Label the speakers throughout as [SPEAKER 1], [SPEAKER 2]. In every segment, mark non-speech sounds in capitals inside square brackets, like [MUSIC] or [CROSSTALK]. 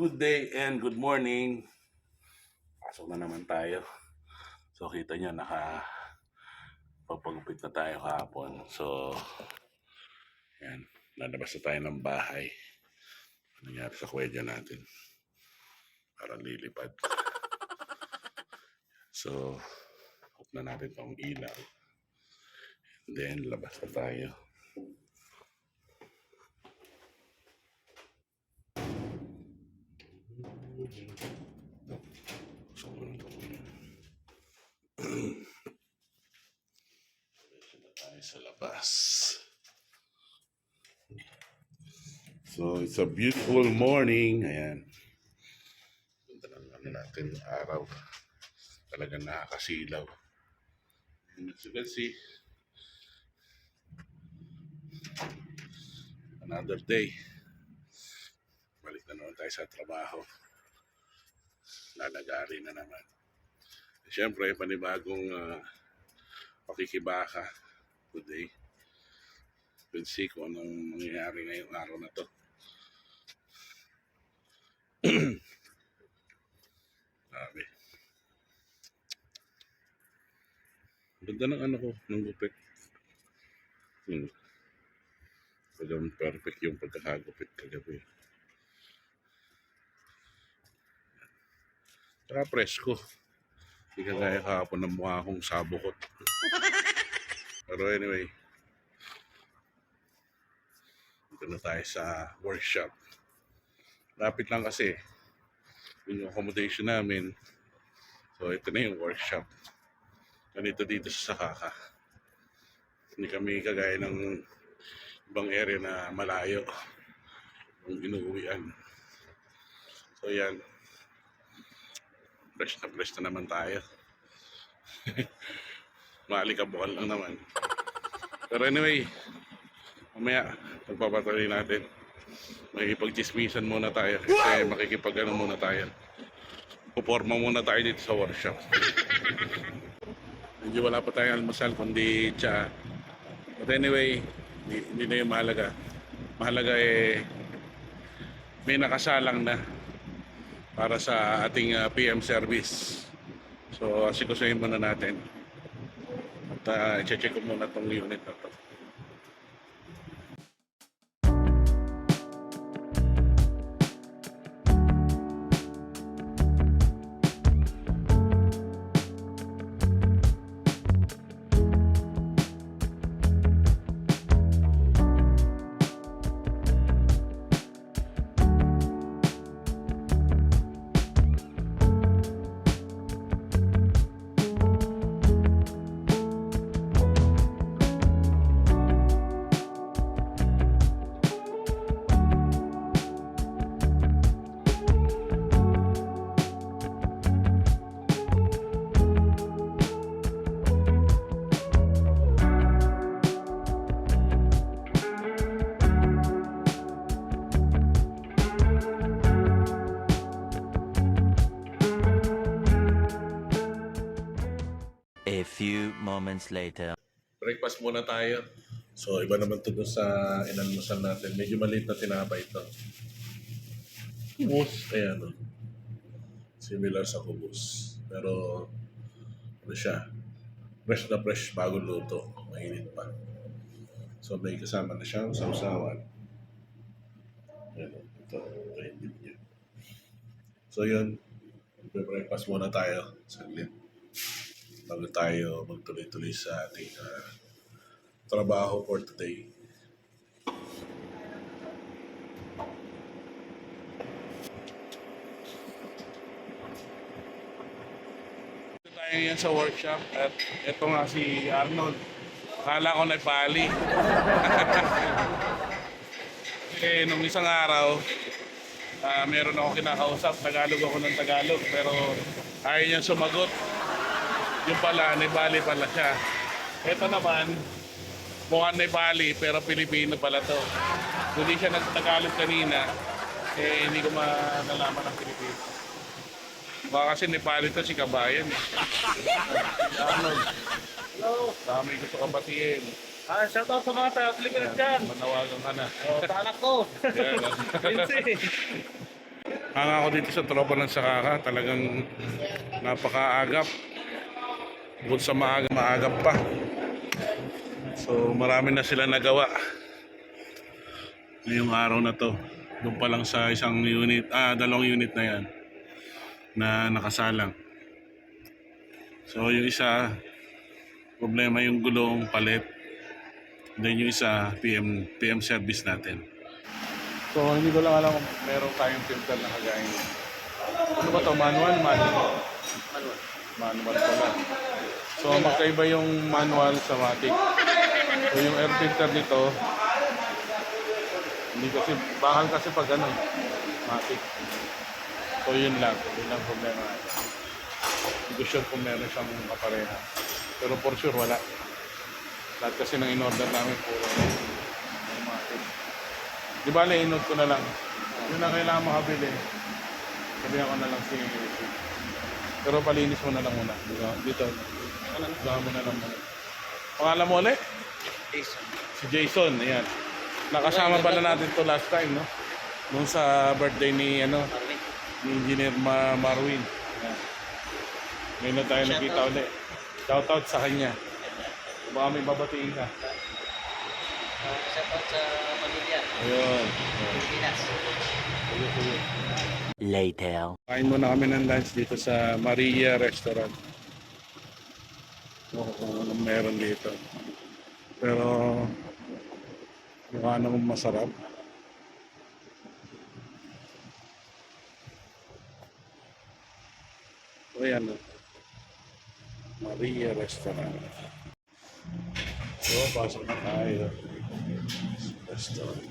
[SPEAKER 1] Good day and good morning. Pasok na naman tayo. So kita nyo, naka papagupit na tayo kahapon. So, yan. Lalabas na tayo ng bahay. Ano nangyari sa kwedya natin? Parang lilipad. So, hook na natin tong ilaw. And then, labas na tayo. So, Diretso na tayo So, it's a beautiful morning. Ayan. Ganda ng ano natin, araw. Talagang nakakasilaw. And as you can see, another day. Balik na naman tayo sa trabaho. Lalagari na naman. Siyempre, panibagong uh, pakikibaka today. We'll see kung anong mangyayari ngayong araw na to. [CLEARS THROAT] Sabi. Ganda ng ano ko, ng gupit. Hmm. Talagang perfect yung pagkakagupit kagabi. Saka presko. Hindi ka gaya kahapon ng mukha akong sabukot. [LAUGHS] Pero anyway, dito na tayo sa workshop. Lapit lang kasi yun yung accommodation namin. So ito na yung workshop. Ganito dito sa Sakaka. Hindi kami kagaya ng ibang area na malayo yung inuuwian. So yan. Fresh na fresh na naman tayo. [LAUGHS] Maalikabukan lang naman. Pero anyway, mamaya, pagpapatuloy natin. Makikipag-chismisan muna tayo. Kasi makikipag ano muna tayo. Puporma muna tayo dito sa workshop. Medyo wala pa tayong almusal, kundi tsa. But anyway, hindi, hindi na yung mahalaga. Mahalaga eh, may nakasalang na para sa ating uh, PM service. So, asikusuhin muna natin. At uh, i-check ko muna tong unit na to.
[SPEAKER 2] Few moments later.
[SPEAKER 1] Breakfast muna tayo. So, iba naman to dun sa inalmusal natin. Medyo maliit na tinapay ito. Kubus. Ayan, no? Similar sa kubus. Pero, ano siya? Fresh na fresh, bagong luto. Mainit pa. So, may kasama na siyang sausawan. Ayan, ito. Ito yung niya. So, yun. Breakfast muna tayo. Saglit bago tayo magtuloy-tuloy sa ating ah, trabaho for today. Tayo ngayon sa workshop at ito nga si Arnold. Akala ko na pali. [LAUGHS] eh, nung isang araw, ah, meron ako kinakausap, Tagalog ako ng Tagalog, pero ayaw niya sumagot yung pala, Nepali pala siya. Ito naman, mukhang Nepali pero Pilipino pala to. Hindi siya nagtagalog kanina, eh hindi ko malalaman ang Pilipino. Baka kasi Nepali to si Kabayan. eh. Arnold,
[SPEAKER 3] Hello.
[SPEAKER 1] dami gusto kang batiin.
[SPEAKER 3] Ah, shout out sa mga tayo dyan.
[SPEAKER 1] Manawagan ka na.
[SPEAKER 3] Oh, sa anak ko.
[SPEAKER 1] Yan.
[SPEAKER 3] Lindsay.
[SPEAKER 1] hanga ako dito sa tropa ng Sakaka. Talagang napakaagap. Bukod sa maaga, maagap pa. So marami na sila nagawa. Ngayong araw na to. Doon pa lang sa isang unit, ah, dalawang unit na yan na nakasalang. So yung isa, problema yung gulong palit. Then yung isa, PM, PM service natin. So hindi ko lang alam kung meron tayong filter na kagaya. Ano ba to? Manual? Manual?
[SPEAKER 3] Manual.
[SPEAKER 1] Manual pala. So magkaiba yung manual sa matic. So yung air filter nito, hindi kasi, bakal kasi pag ano, matic. So yun lang, yun lang problema natin. Hindi ko sure kung meron siyang kapareha. Pero for sure wala. Lahat kasi nang in-order namin puro yung matic. Di ba, in-note ko na lang. Yun ang kailangan makabili. Sabihan ko na lang si pero palinis mo na lang muna. Dito. dito. Gawa mo na lang muna. Pangalan mo ulit?
[SPEAKER 3] Jason.
[SPEAKER 1] Si Jason. Ayan. Nakasama pala natin to last time, no? Nung sa birthday ni, ano, ni Engineer Ma Marwin. Ayan. Ngayon na tayo nakita ulit. Shoutout sa kanya. Baka may babatiin ka.
[SPEAKER 3] Uh, shout out sa pamilya.
[SPEAKER 1] Ayun.
[SPEAKER 3] Pilipinas.
[SPEAKER 1] Tuyo, tuyo.
[SPEAKER 2] Later.
[SPEAKER 1] Kain muna kami ng lunch dito sa Maria Restaurant. Oo, anong meron dito. Pero mukha namang masarap. O yan. oh. Maria Restaurant. So, pasok na tayo. Restaurant.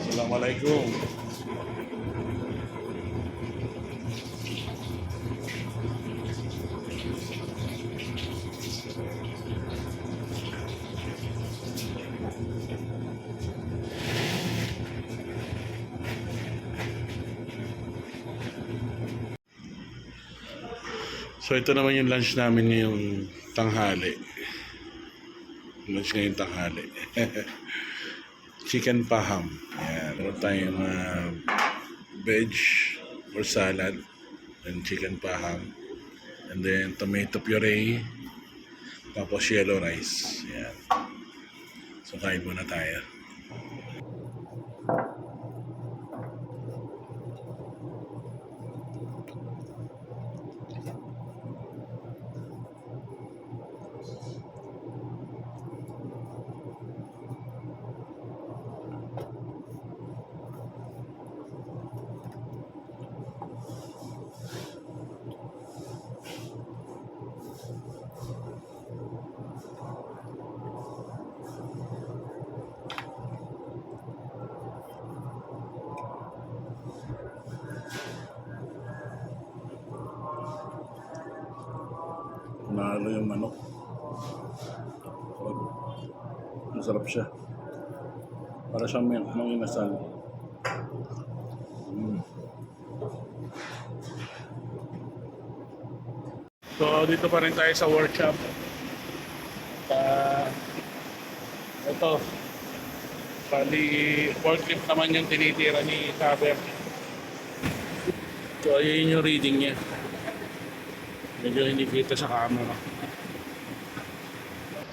[SPEAKER 1] Assalamualaikum. So ito naman yung lunch namin ngayong tanghali. Lunch ngayong tanghali. [LAUGHS] Chicken paham. Yan. Meron tayong uh, veg or salad. And chicken paham. And then tomato puree. Tapos yellow rice. Yan. So kain muna tayo. Nalo yung manok. Sarap. Masarap siya. Para siyang may ng inasal. Mm. So, dito pa rin tayo sa workshop. Uh, ito. Bali, forklift naman yung tinitira ni Saber. So, ayun yung reading niya. Medyo hindi kita sa camera.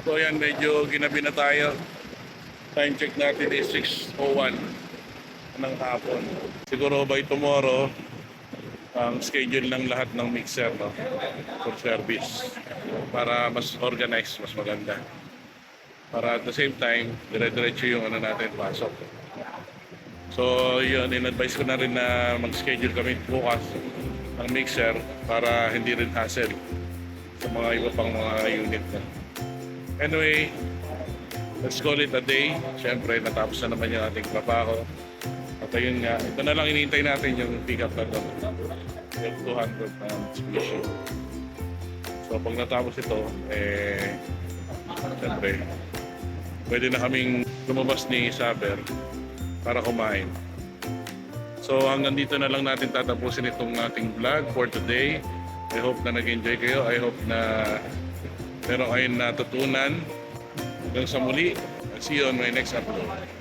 [SPEAKER 1] So yan, medyo ginabi na tayo. Time check natin is 6.01 ng hapon. Siguro by tomorrow, ang schedule ng lahat ng mixer no, for service para mas organized, mas maganda. Para at the same time, dire-diretso yung ano natin pasok. So yun, in-advise ko na rin na mag-schedule kami bukas ng mixer para hindi rin hassle sa mga iba pang mga unit na. Anyway, let's call it a day. Siyempre, natapos na naman yung ating trabaho. At ayun nga, ito na lang inintay natin yung pick-up na ito. Yung 200 na species. So pag natapos ito, eh, siyempre, pwede na kaming lumabas ni Saber para kumain. So hanggang dito na lang natin tatapusin itong ating vlog for today. I hope na nag-enjoy kayo. I hope na meron kayong natutunan. Hanggang sa muli. See you on my next upload.